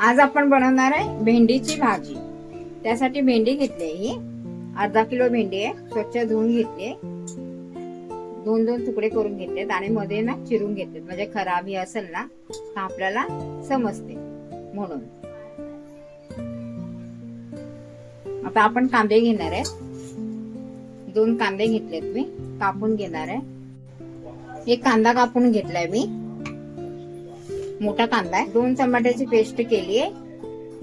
आज आपण बनवणार आहे भेंडीची भाजी. त्यासाठी भेंडी घेतली आहे ही. अर्धा किलो भेंडी आहे. स्वच्छ धुवून घेतली दोन दोन तुकडे करून घेतलेत आणि मध्ये ना चिरून घेतलेत. म्हणजे खराबी असेल ना तर आपल्याला समजते म्हणून. आता आपण कांदे घेणार आहे. दोन कांदे घेतलेत मी. कापून घेणार आहे. एक कांदा कापून घेतलाय मी. मोठा कांदा आहे. दोन टमाट्याची पेस्ट केली आहे.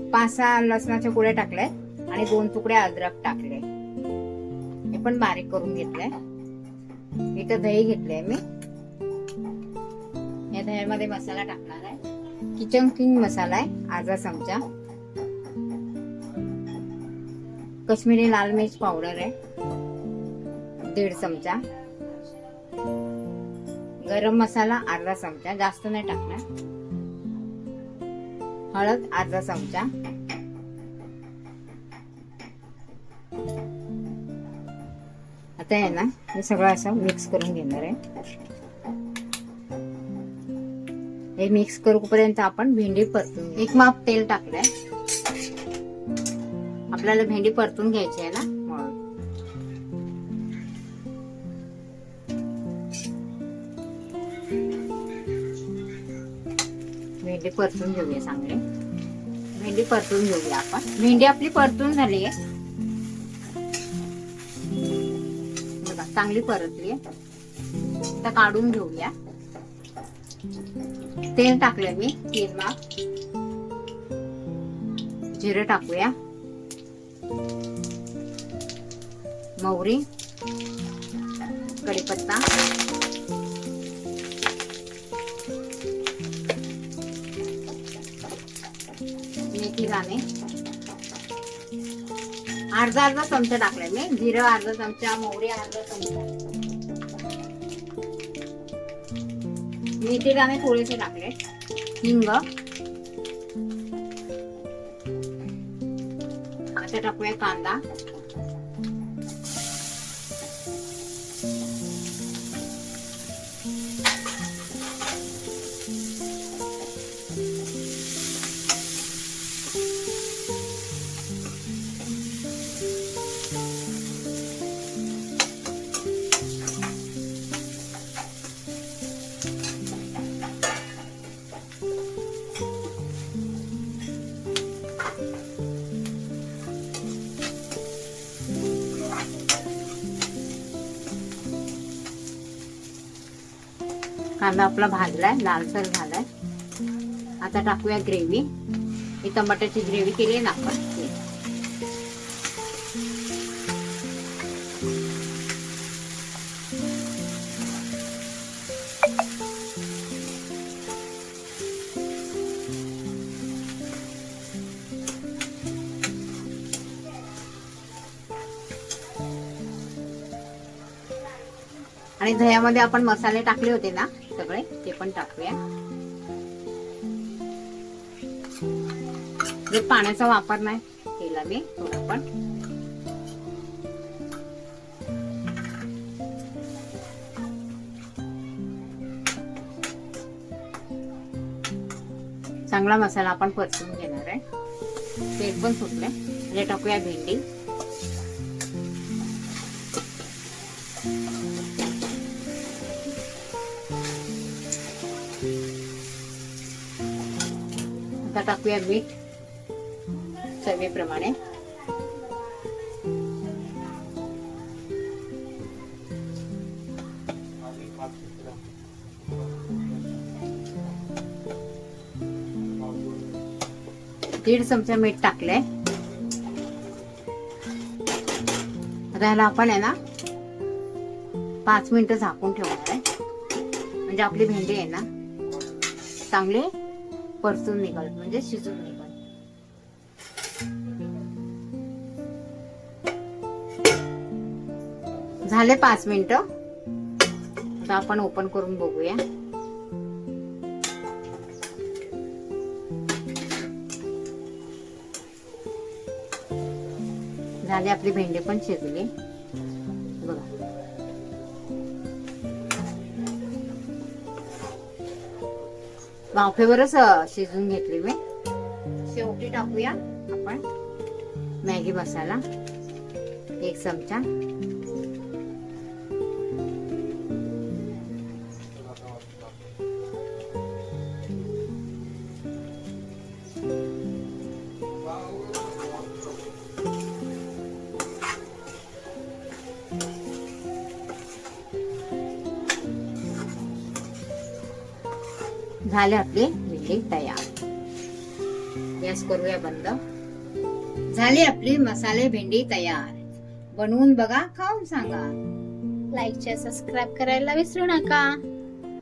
पाच सहा लसणाच्या पुढे टाकल्या आणि दोन तुकडे अद्रक टाकले हे पण बारीक करून घेतलंय. इथं दही घेतलंय मी. या दह्यामध्ये मसाला टाकणार आहे. किचन किंग मसाला आहे अर्धा चमचा. कश्मीरी लाल मिर्च पावडर आहे. दीड चमचा. गरम मसाला अर्धा चमचा. जास्त नाही टाकणार. हळद अर्धा चमचा. आता आहे ना हे सगळं असं मिक्स करून घेणार आहे. हे मिक्स करूपर्यंत आपण भेंडी परतून एक माप तेल टाकलंय. आपल्याला भेंडी परतून घ्यायची आहे ना? ते परतून घेऊया चांगले. भेंडी परतून घेऊया आपण. भेंडी आपली परतून झाली आहे. बघा चांगली परतली आहे. तर काढून घेऊया. तेल टाकलंय मी तीन माग जिरं टाकूया. मोहरी. कढीपत्ता. मेथी दाणे अर्धा अर्धा चमचा टाकलाय मी. जिरं अर्धा चमचा मोहरी अर्धा चमचा. मेथी दाणे थोडेसे टाकले. हिंग. आता टाकूया कांदा. कांदा आपला भाजलाय लालसर झालाय. आता टाकूया ग्रेव्ही. ही टमाट्याची ग्रेव्ही केली ना आपण. आणि दह्यामध्ये आपण मसाले टाकले होते ना सगळे ते पण टाकूया. जे पाण्याचा वापर नाही केला मी थोडं पण. चांगला मसाला आपण परतून घेणार आहे. ते पण सुटले म्हणजे टाकूया भेंडी. आता टाकूया मीठ चवीप्रमाणे दीड चमचा मीठ टाकलंय. आता आपण आहे ना पाच मिनिटं झाकून ठेवणार आहे. म्हणजे आपली भेंडी आहे ना चांगली परतून निघाल म्हणजे शिजून निघाल. झाले पाच मिनिट. आता आपण ओपन करून बघूया. झाली आपली भेंडी पण शिजली. बघा. वाफेवरच शिजवून घेतली मी. शेवटी टाकूया आपण मॅगी मसाला एक चमचा. झाले आपली भेंडी तयार. गॅस करूया बंद. झाली आपली मसाले भेंडी तयार. बनवून बघा खाऊन सांगा. लाईक शेअर सबस्क्राईब करायला विसरू नका.